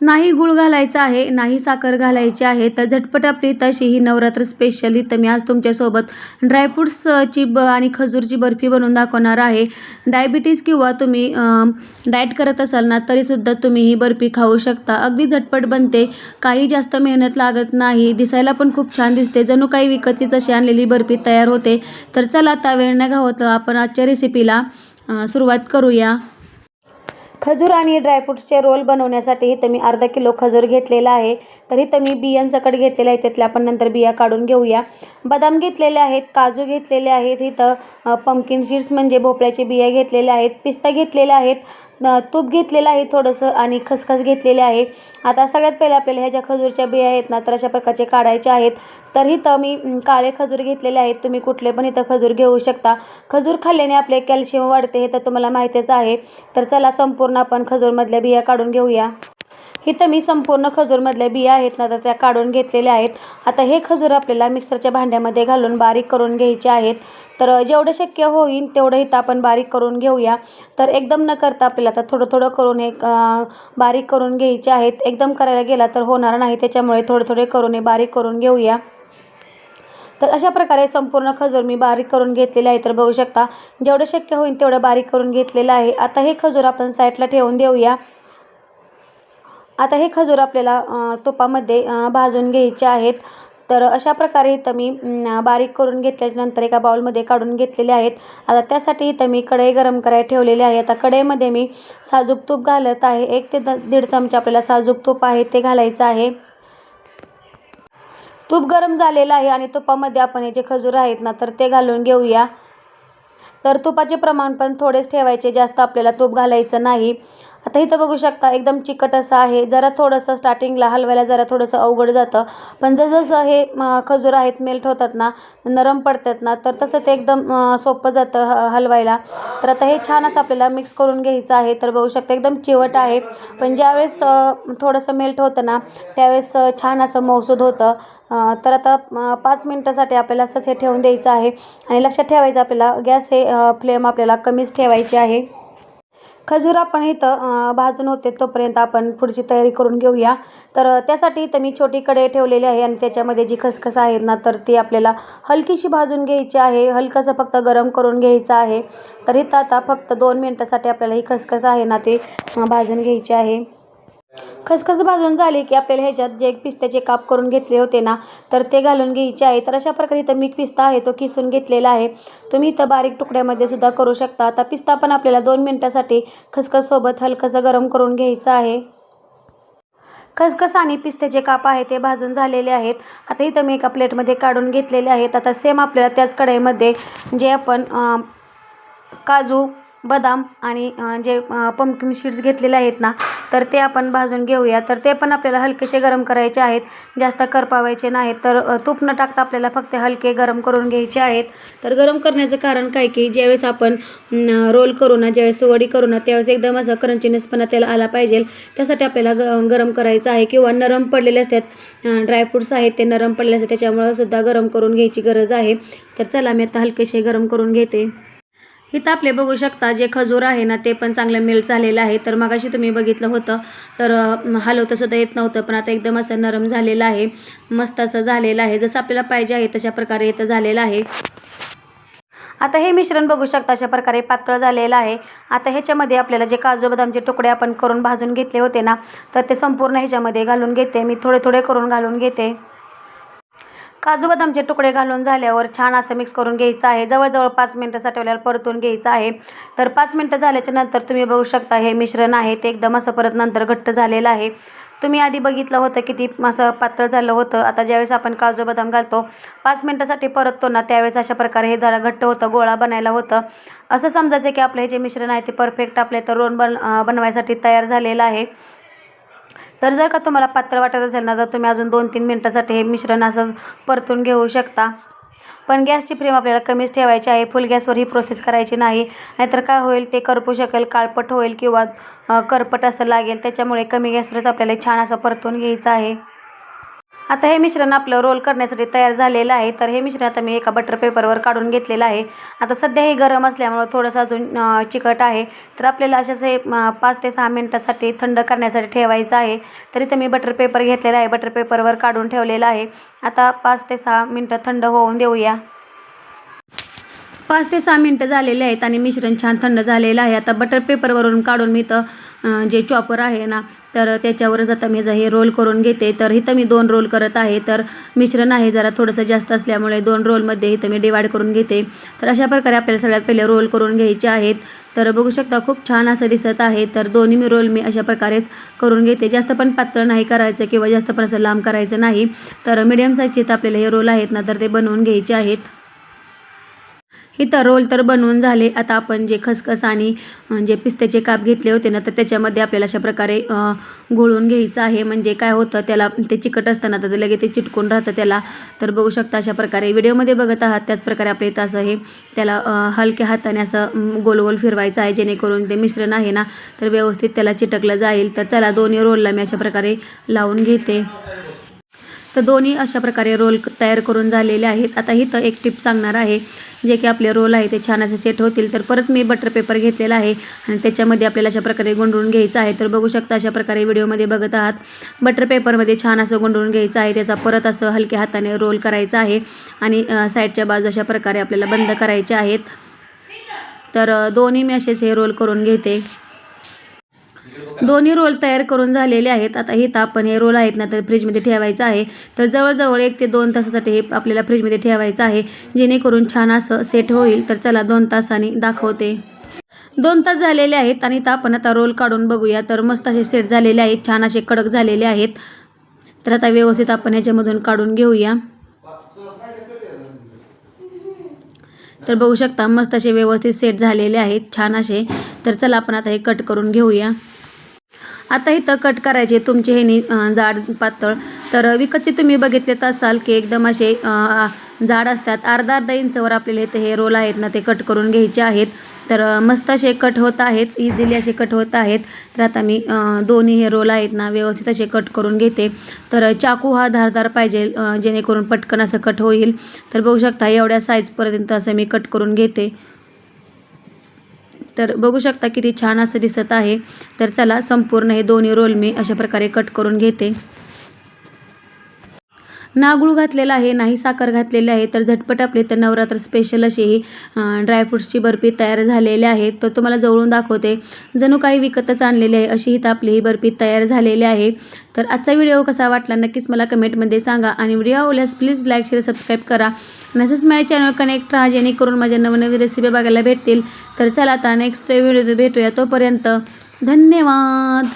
नाही गूळ घालायचा आहे नाही साखर घालायची आहे तर झटपट आपली तशी ही नवरात्र स्पेशल इथं मी आज तुमच्यासोबत ड्रायफ्रूट्सची ब आणि खजूरची बर्फी बनवून दाखवणार आहे. डायबिटीज किंवा तुम्ही डाएट करत असाल ना तरीसुद्धा तुम्ही ही बर्फी खाऊ शकता. अगदी झटपट बनते. काही जास्त मेहनत लागत नाही. दिसायला पण खूप छान दिसते. जणू काही विकतची तशी आणलेली बर्फी तयार होते. तर चला आता वेळ न घावत आपण आजच्या रेसिपीला सुरुवात करूया. खजूर आणि ड्रायफ्रूट्सचे रोल बनवण्यासाठी इथं मी अर्धा किलो खजूर घेतलेला आहे. तर इथं मी बियांसकट घेतलेला आहेत त्यातल्या आपण नंतर बिया काढून घेऊया. बदाम घेतलेले आहेत काजू घेतलेले आहेत इथं पंपकिन सीड्स म्हणजे भोपळ्याचे बिया घेतलेल्या आहेत पिस्ता घेतलेले आहेत. तूप घेतलेलं आहे थोडंसं आणि खसखस घेतलेले आहे. आता सगळ्यात पहिले आपल्याला ह्या ज्या खजूरच्या बिया आहेत ना तर अशा प्रकारचे काढायचे आहेत. तर इथं मी काळे खजूर घेतलेले आहेत. तुम्ही कुठले पण इथं खजूर घेऊ शकता. खजूर खाल्ल्याने आपले कॅल्शियम वाढते हे तर तुम्हाला माहितीच आहे. तर चला संपूर्ण आपण खजूरमधल्या बिया काढून घेऊया. इथं मी संपूर्ण खजूरमधल्या बिया आहेत ना तर त्या काढून घेतलेल्या आहेत. आता हे खजूर आपल्याला मिक्सरच्या भांड्यामध्ये घालून बारीक करून घ्यायचे आहेत. तर जेवढं शक्य होईल तेवढं इथं आपण बारीक करून घेऊया. तर एकदम न करता आपल्याला आता थोडं थोडं करून हे बारीक करून घ्यायचे आहेत. एकदम करायला गेला तर होणार नाही त्याच्यामुळे थोडे थोडे करून हे बारीक करून घेऊया. तर अशा प्रकारे संपूर्ण खजूर मी बारीक करून घेतलेले आहे. तर बघू शकता जेवढं शक्य होईल तेवढं बारीक करून घेतलेलं आहे. आता हे खजूर आपण साईडला ठेवून देऊया. आता हे खजूर आपल्याला तुपामध्ये भाजून घ्यायचे आहेत. तर अशा प्रकारे इथं मी बारीक करून घेतल्यानंतर एका बाउलमध्ये काढून घेतलेले आहेत. आता त्यासाठी इथं मी कढई गरम करायला ठेवलेली आहे. आता कढईमध्ये मी साजूक तूप घालत आहे. एक ते द दीड चमचा आपल्याला साजूक तूप आहे ते घालायचं आहे. तूप गरम झालेलं आहे आणि तुपामध्ये आपण हे जे खजूर आहेत ना तर ते घालून घेऊया. तर तुपाचे प्रमाण पण थोडेच ठेवायचे. जास्त आपल्याला तूप घालायचं नाही. आता इथं बघू शकता एकदम चिकट असं आहे. जरा थोडंसं स्टार्टिंगला हलवायला जरा थोडंसं अवघड जातं. पण जसं हे खजूर आहेत मेल्ट होतात ना नरम पडतात ना तर तसं ते एकदम सोपं जातं ह हलवायला. तर आता हे छान असं आपल्याला मिक्स करून घ्यायचं आहे. तर बघू शकता एकदम चिवट आहे. पण ज्यावेळेस थोडंसं मेल्ट होतं ना त्यावेळेस छान असं मौसूद होतं. तर आता पाच मिनटासाठी आपल्याला असंच हे ठेवून द्यायचं आहे. आणि लक्षात ठेवायचं आपल्याला गॅस हे फ्लेम आपल्याला कमीच ठेवायची आहे. खजूर आपण इथं भाजून होते तोपर्यंत आपण पुढची तयारी करून घेऊया. तर त्यासाठी इथं मी छोटी कढई ठेवलेली आहे आणि त्याच्यामध्ये जी खसखस आहे ना तर ती आपल्याला हलकीशी भाजून घ्यायची आहे. हलकंसं फक्त गरम करून घ्यायचं आहे. तर इथं आता फक्त दोन मिनटासाठी आपल्याला ही खसखस आहे ना ते भाजून घ्यायची आहे. खसखस भाजून झाली की आपल्याला ह्याच्यात जे पिस्त्याचे काप करून घेतले होते ना तर ते घालून घ्यायचे आहे. तर अशा प्रकारे इथं मी पिस्ता आहे तो किसून घेतलेला आहे. तुम्ही इथं बारीक तुकड्यामध्ये सुद्धा करू शकता. आता पिस्ता पण आपल्याला दोन मिनटासाठी खसखससोबत हलकंसं गरम करून घ्यायचं आहे. खसखस आणि पिस्त्याचे काप आहे ते भाजून झालेले आहेत. आता इथं मी एका प्लेटमध्ये काढून घेतलेले आहेत. आता सेम आपल्याला त्याच कढईमध्ये जे आपण काजू बदाम आणि जे पंपकिन सीड्स घेतलेले आहेत ना तर ते आपण भाजून घेऊया. तर ते पण आपल्याला हलकेसे गरम करायचे आहेत. जास्त करपावायचे नाहीत. तर तूप न टाकता आपल्याला फक्त हलके गरम करून घ्यायचे आहेत. तर गरम करण्याचं कारण काय की ज्यावेळेस आपण रोल करू ना ज्यावेळेस वडी करू ना त्यावेळेस एकदम असं क्रंचीनेसपणा त्याला आला पाहिजे. त्यासाठी आपल्याला ग गरम करायचं आहे किंवा नरम पडलेले असतात ड्रायफ्रूट्स आहेत ते नरम पडलेले असतात त्याच्यामुळं सुद्धा गरम करून घ्यायची गरज आहे. तर चला मी आता हलकेसे गरम करून घेते. इथं आपले बघू शकता. जे खजूर आहे ना ते पण चांगलं मेल्ट झालेलं आहे. तर मगाशी तुम्ही बघितलं होतं. तर हलवतंसुद्धा सुद्धा येत नव्हतं पण आता एकदम असं नरम झालेलं आहे. मस्त असं झालेलं आहे. जसं आपल्याला पाहिजे आहे तशा प्रकारे इथं झालेलं आहे. आता हे मिश्रण बघू शकता अशा प्रकारे पातळ झालेलं आहे. आता ह्याच्यामध्ये आपल्याला जे काजू बदामचे तुकडे आपण करून भाजून घेतले होते ना तर ते संपूर्ण ह्याच्यामध्ये घालून घेते. मी थोडे थोडे करून घालून घेते. काजू बदामचे तुकडे घालून झाल्यावर छान असं मिक्स करून घ्यायचं आहे. जवळजवळ पाच मिनटं साठवल्यावर परतून घ्यायचं आहे. तर पाच मिनटं झाल्याच्यानंतर तुम्ही बघू शकता हे मिश्रण आहे. ते एकदम असं परत नंतर घट्ट झालेलं आहे. तुम्ही आधी बघितलं होतं किती असं पातळ झालं होतं. आता ज्यावेळेस आपण काजू बदाम घालतो पाच मिनटासाठी परततो ना त्यावेळेस अशा प्रकारे हे जरा घट्ट होतं गोळा बनायला होतं. असं समजायचं की आपलं हे जे मिश्रण आहे ते परफेक्ट आपले तर रोण बन बनवायसाठी तयार झालेलं आहे. तर जर का तुम्हाला पातळ वाटत असेल ना तर तुम्ही अजून दोन तीन मिनटासाठी हे मिश्रण असं परतून घेऊ शकता. पण गॅसची फ्लेम आपल्याला कमीच ठेवायची आहे. फुल गॅसवर ही प्रोसेस करायची नाही. नाहीतर काय होईल ते करपू शकेल काळपट होईल किंवा करपट असं लागेल. त्याच्यामुळे कमी गॅसवरच आपल्याला छान असं परतून घ्यायचं आहे. आता हे मिश्रण आपलं रोल करण्यासाठी तयार झालेलं आहे. तर हे मिश्रण आता मी एका बटर पेपरवर काढून घेतलेलं आहे. आता सध्या हे गरम असल्यामुळं थोडंसं अजून चिकट आहे. तर आपल्याला अशाच हे पाच ते सहा मिनटासाठी थंड करण्यासाठी ठेवायचं आहे. तर इथं मी बटर पेपर घेतलेला आहे. बटर पेपरवर काढून ठेवलेला आहे. आता पाच ते सहा मिनटं थंड होऊन देऊया. पाच ते सहा मिनटं झालेले आहेत आणि मिश्रण छान थंड झालेलं आहे. आता बटर पेपरवरून काढून मी तर जे चॉपर आहे ना तर त्याच्यावरच आता मी जर हे रोल करून घेते तर इथं मी दोन रोल करत आहे. तर मिश्रण आहे जरा थोडंसं जास्त असल्यामुळे दोन रोलमध्ये इथं मी डिवाईड करून घेते. तर अशा प्रकारे आपल्याला सगळ्यात पहिले रोल करून घ्यायचे आहेत. तर बघू शकता खूप छान असं दिसत आहे. तर दोन्ही मी रोल मी अशा प्रकारेच करून घेते. जास्त पण पातळ नाही करायचं किंवा जास्त पण असं लांब करायचं नाही. तर मीडियम साईजचे तर आपल्याला हे रोल आहेत ना तर ते बनवून घ्यायचे आहेत. इथं रोल तर बनवून झाले. आता आपण जे खसखस आणि जे पिस्त्याचे काप घेतले होते ना तर त्याच्यामध्ये आपल्याला अशा प्रकारे अं, घोळून घ्यायचं आहे. म्हणजे काय होतं त्याला ते चिकट असताना तर ते लगेच ते चिटकून राहतं त्याला. तर बघू शकता अशा प्रकारे व्हिडिओमध्ये बघत आहात. त्याच प्रकारे आपल्या इथं असं हे त्याला हलक्या हाताने असं गोल गोल फिरवायचं आहे. जेणेकरून ते मिश्रण आहे ना तर व्यवस्थित त्याला चिटकलं जाईल. तर चला दोन्ही रोलला मी अशा प्रकारे लावून घेते. तर दोन्ही अशा प्रकारे रोल तयार करून झालेले आहेत. आता इथं एक टिप सांगणार आहे जे की आपले रोल आहे ते छान असे सेट होतील. तर परत मी बटर पेपर घेतलेला आहे आणि त्याच्यामध्ये आपल्याला अशा प्रकारे गुंडळून घ्यायचं आहे. तर बघू शकता अशा प्रकारे व्हिडिओमध्ये बघत आहात. बटर पेपरमध्ये छान असं गुंडळून घ्यायचं आहे. त्याचा परत असं हलक्या हाताने रोल करायचा आहे आणि साईडच्या बाजू अशा प्रकारे आपल्याला बंद करायचे आहेत. तर दोन्ही मी असेच हे रोल करून घेते. दोन्ही रोल तयार करून झालेले आहेत. आता हे तर आपण हे रोल आहेत ना तर फ्रीजमध्ये ठेवायचं आहे. तर जवळजवळ एक ते दोन तासासाठी हे आपल्याला फ्रीजमध्ये ठेवायचं आहे. जेणेकरून छान असं सेट होईल. तर चला दोन तासाने दाखवते. दोन तास झालेले आहेत आणि तापण आपण आता रोल काढून बघूया. तर मस्त असे सेट झालेले आहेत. छान असे कडक झालेले आहेत. तर आता व्यवस्थित आपण ह्याच्यामधून काढून घेऊया. तर बघू शकता मस्त असे व्यवस्थित सेट झालेले आहेत. छान असे. तर चला आपण आता हे कट करून घेऊया. आता इथं कट करायचे. तुमचे हे नी जाड पातळ. तर विकतचे तुम्ही बघितलेत असाल की एकदम असे जाड असतात. अर्धा अर्धा इंचवर आपल्याला इथं हे रोल आहेत ना ते कट करून घ्यायचे आहेत. तर मस्त असे कट होत आहेत. इझिली असे कट होत आहेत. तर आता मी दोन्ही हे रोल आहेत ना व्यवस्थित असे कट करून घेते. तर चाकू हा धारदार पाहिजे जेणेकरून पटकन असं कट होईल. तर बघू शकता एवढ्या साईजपर्यंत असं मी कट करून घेते. तर बघू शकता किती छान असं दिसत आहे. तर चला संपूर्ण हे दोन्ही रोल मी अशा प्रकारे कट करून घेते. नागूळ घातलेला आहे नाही साखर घातलेली आहे तर झटपट आपले तर नवरात्र स्पेशल अशी ही ड्रायफ्रूट्सची बर्फी तयार झालेली आहे. तर तुम्हाला जवळून दाखवते. जणू काही विकतच आणलेली आहे अशी ही आपली ही बर्फी तयार झालेली आहे. तर आजचा व्हिडिओ कसा वाटला नक्कीच मला कमेंटमध्ये सांगा. आणि व्हिडिओ आवडल्यास प्लीज लाईक शेअर सबस्क्राईब करा. नसेच माझ्या चॅनल कनेक्ट राहा जेणेकरून माझ्या नवनवीन रेसिपी बघायला भेटतील. तर चला आता नेक्स्ट व्हिडिओ भेटूया तोपर्यंत धन्यवाद.